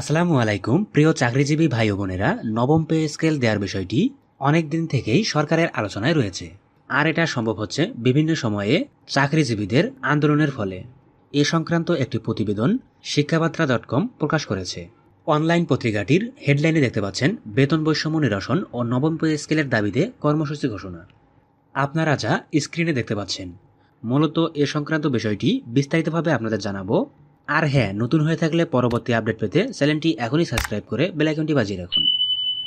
আসসালামু আলাইকুম, প্রিয় চাকরিজীবী ভাই বোনেরা, নবম পে স্কেল দেওয়ার বিষয়টি অনেক দিন থেকেই সরকারের আলোচনায় রয়েছে। আর এটা সম্ভব হচ্ছে বিভিন্ন সময়ে চাকরিজীবীদের আন্দোলনের ফলে। এ সংক্রান্ত একটি প্রতিবেদন শিক্ষাবাত্রা ডট কম প্রকাশ করেছে। অনলাইন পত্রিকাটির হেডলাইনে দেখতে পাচ্ছেন বেতন বৈষম্য নিরসন ও নবম পে স্কেলের দাবিতে কর্মসূচি ঘোষণা। আপনারা যা স্ক্রিনে দেখতে পাচ্ছেন, মূলত এ সংক্রান্ত বিষয়টি বিস্তারিতভাবে আপনাদের জানাব। আর হ্যাঁ নতুন হয়ে থাকলে পরবর্তী আপডেট পেতে চ্যানেলটি এখনই সাবস্ক্রাইব করে বেলাইকনটি বাজিয়ে রাখুন।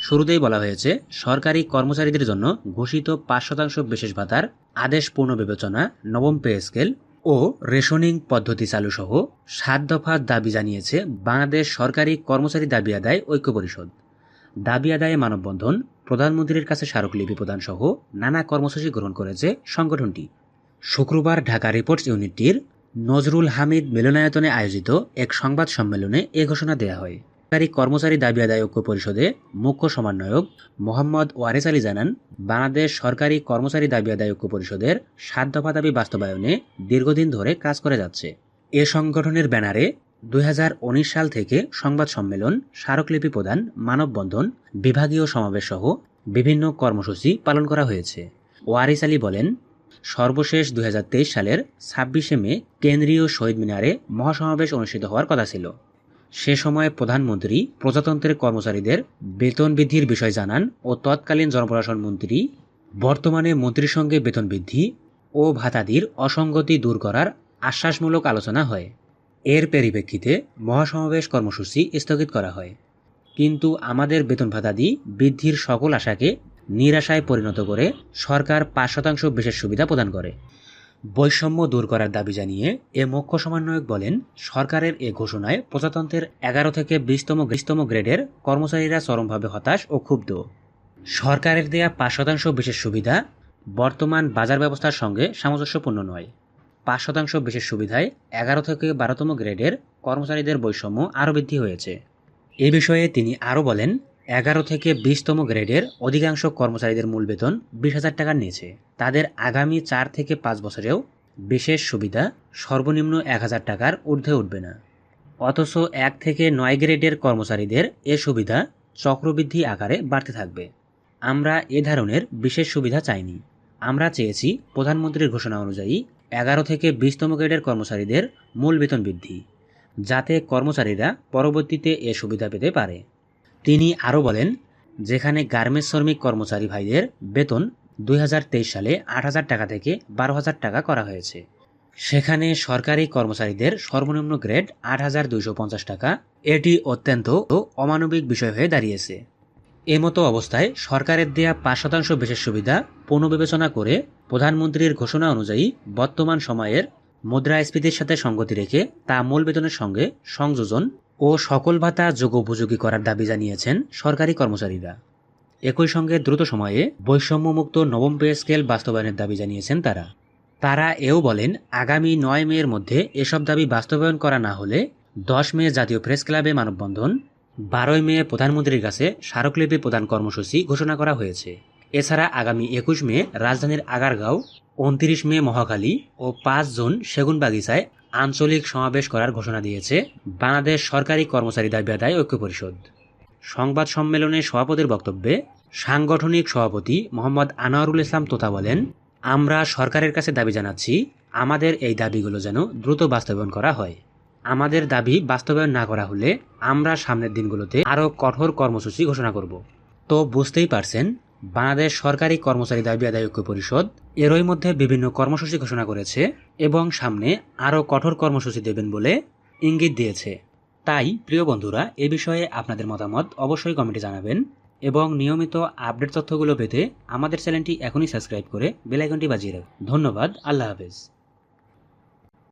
শুরুতেই বলা হয়েছে, সরকারি কর্মচারীদের জন্য ঘোষিত পাঁচ শতাংশ বিশেষ ভাতার আদেশ পুনর্বিবেচনা নবম পে স্কেল ও রেশনিং পদ্ধতি চালু সহ সাত দফা দাবি জানিয়েছে বাংলাদেশ সরকারি কর্মচারী দাবি আদায় ঐক্য পরিষদ। দাবি আদায়ে মানববন্ধন, প্রধানমন্ত্রীর কাছে স্মারকলিপি প্রদান সহ নানা কর্মসূচি গ্রহণ করেছে সংগঠনটি। শুক্রবার ঢাকা রিপোর্টস ইউনিটটির নজরুল হামিদ মিলনায়তনে আয়োজিত এক সংবাদ সম্মেলনে এ ঘোষণা দেওয়া হয়। সরকারি কর্মচারী দাবি আদায় ঐক্য পরিষদে মুখ্য সমন্বয়ক মোহাম্মদ ওয়ারেস আলী জানান, বাংলাদেশ সরকারি কর্মচারী দাবি আদায় ঐক্য পরিষদের সাত দফা দাবি বাস্তবায়নে দীর্ঘদিন ধরে কাজ করে যাচ্ছে। এ সংগঠনের ব্যানারে দুই হাজার উনিশ সাল থেকে সংবাদ সম্মেলন, স্মারকলিপি প্রদান, মানববন্ধন, বিভাগীয় সমাবেশ সহ বিভিন্ন কর্মসূচি পালন করা হয়েছে। ওয়ারিস আলী বলেন সর্বশেষ দু হাজার তেইশ সালের ছাব্বিশে মে কেন্দ্রীয় শহীদ মিনারে মহাসমাবেশ অনুষ্ঠিত হওয়ার কথা ছিল। সে সময় প্রধানমন্ত্রী, প্রজাতন্ত্রের কর্মচারীদের বেতন বৃদ্ধির বিষয় জানান ও তৎকালীন জনপ্রশাসন মন্ত্রী, বর্তমানে মন্ত্রীর সঙ্গে বেতন বৃদ্ধি ও ভাতাদির অসঙ্গতি দূর করার আশ্বাসমূলক আলোচনা হয়। এর পরিপ্রেক্ষিতে মহাসমাবেশ কর্মসূচি স্থগিত করা হয়। কিন্তু আমাদের বেতন ভাতাদি বৃদ্ধির সকল আশাকে নিরাশায় পরিণত করে সরকার পাঁচ শতাংশ বিশেষ সুবিধা প্রদান করে। বৈষম্য দূর করার দাবি জানিয়ে এ মুখ্য সমন্বয়ক বলেন, সরকারের এ ঘোষণায় প্রজাতন্ত্রের এগারো থেকে বিশতম বিশতম গ্রেডের কর্মচারীরা চরমভাবে হতাশ ও ক্ষুব্ধ। সরকারের দেয়া পাঁচ শতাংশ বিশেষ সুবিধা বর্তমান বাজার ব্যবস্থার সঙ্গে সামঞ্জস্যপূর্ণ নয়। পাঁচ শতাংশ বিশেষ সুবিধায় এগারো থেকে বারোতম গ্রেডের কর্মচারীদের বৈষম্য আরও বৃদ্ধি হয়েছে। এ বিষয়ে তিনি আরও বলেন এগারো থেকে বিশতম গ্রেডের অধিকাংশ কর্মচারীদের মূল বেতন বিশ হাজার টাকা নিয়েছে তাদের আগামী চার থেকে পাঁচ বছরেও বিশেষ সুবিধা সর্বনিম্ন এক হাজার টাকার ঊর্ধ্বে উঠবে না। অথচ এক থেকে নয় গ্রেডের কর্মচারীদের এ সুবিধা চক্রবৃদ্ধি আকারে বাড়তে থাকবে। আমরা এ ধরনের বিশেষ সুবিধা চাইনি। আমরা চেয়েছি প্রধানমন্ত্রীর ঘোষণা অনুযায়ী এগারো থেকে বিশতম গ্রেডের কর্মচারীদের মূল বেতন বৃদ্ধি, যাতে কর্মচারীরা পরবর্তীতে এ সুবিধা পেতে পারে। তিনি আরও বলেন, যেখানে গার্মেন্টস শ্রমিক কর্মচারী ভাইদের বেতন দুই হাজার তেইশ সালে আট হাজার টাকা থেকে বারো হাজার টাকা করা হয়েছে। সেখানে সরকারি কর্মচারীদের সর্বনিম্ন গ্রেড আট হাজার দুইশো পঞ্চাশ টাকা। এটি অত্যন্ত অমানবিক বিষয় হয়ে দাঁড়িয়েছে। এমতো অবস্থায় সরকারের দেয়া পাঁচ শতাংশ বিশেষ সুবিধা পুনর্বিবেচনা করে প্রধানমন্ত্রীর ঘোষণা অনুযায়ী বর্তমান সময়ের মুদ্রাস্ফীতির সাথে সঙ্গতি রেখে তা মূল বেতনের সঙ্গে সংযোজন ও সকল ভাতা যোগোপযোগী করার দাবি জানিয়েছেন সরকারি কর্মচারীরা। একই সঙ্গে দ্রুত সময়ে বৈষম্যমুক্ত নবম পে স্কেল বাস্তবায়নের দাবি জানিয়েছেন তারা। তারা এও বলেন, আগামী নয় মের মধ্যে এসব দাবি বাস্তবায়ন করা না হলে দশ মে জাতীয় প্রেস ক্লাবে মানববন্ধন, বারোই মে প্রধানমন্ত্রীর কাছে স্মারকলিপি প্রদান কর্মসূচি ঘোষণা করা হয়েছে। এছাড়া আগামী একুশ মে রাজধানীর আগারগাঁও, উনত্রিশ মে মহাখালী ও পাঁচ জুন সেগুনবাগিচায় আঞ্চলিক সমাবেশ করার ঘোষণা দিয়েছে বাংলাদেশ সরকারি কর্মচারী দাবি আদায় ঐক্য পরিষদ। সংবাদ সম্মেলনে সভাপতির বক্তব্যে সাংগঠনিক সভাপতি মোহাম্মদ আনোয়ারুল ইসলাম তোতা বলেন, আমরা সরকারের কাছে দাবি জানাচ্ছি, আমাদের এই দাবিগুলো যেন দ্রুত বাস্তবায়ন করা হয়। আমাদের দাবি বাস্তবায়ন না করা হলে আমরা সামনের দিনগুলোতে আরও কঠোর কর্মসূচি ঘোষণা করব। তো বুঝতেই পারছেন, বাংলাদেশ সরকারি কর্মচারী দাবি আদায় ঐক্য পরিষদ এরই মধ্যে বিভিন্ন কর্মসূচি ঘোষণা করেছে এবং সামনে আরও কঠোর কর্মসূচি দেবেন বলে ইঙ্গিত দিয়েছে। তাই, প্রিয় বন্ধুরা, এ বিষয়ে আপনাদের মতামত অবশ্যই কমেন্টে জানাবেন এবং নিয়মিত আপডেট তথ্যগুলো পেতে আমাদের চ্যানেলটি এখনই সাবস্ক্রাইব করে বেলাইকনটি বাজিয়ে রাখুন। ধন্যবাদ, আল্লাহ হাফেজ।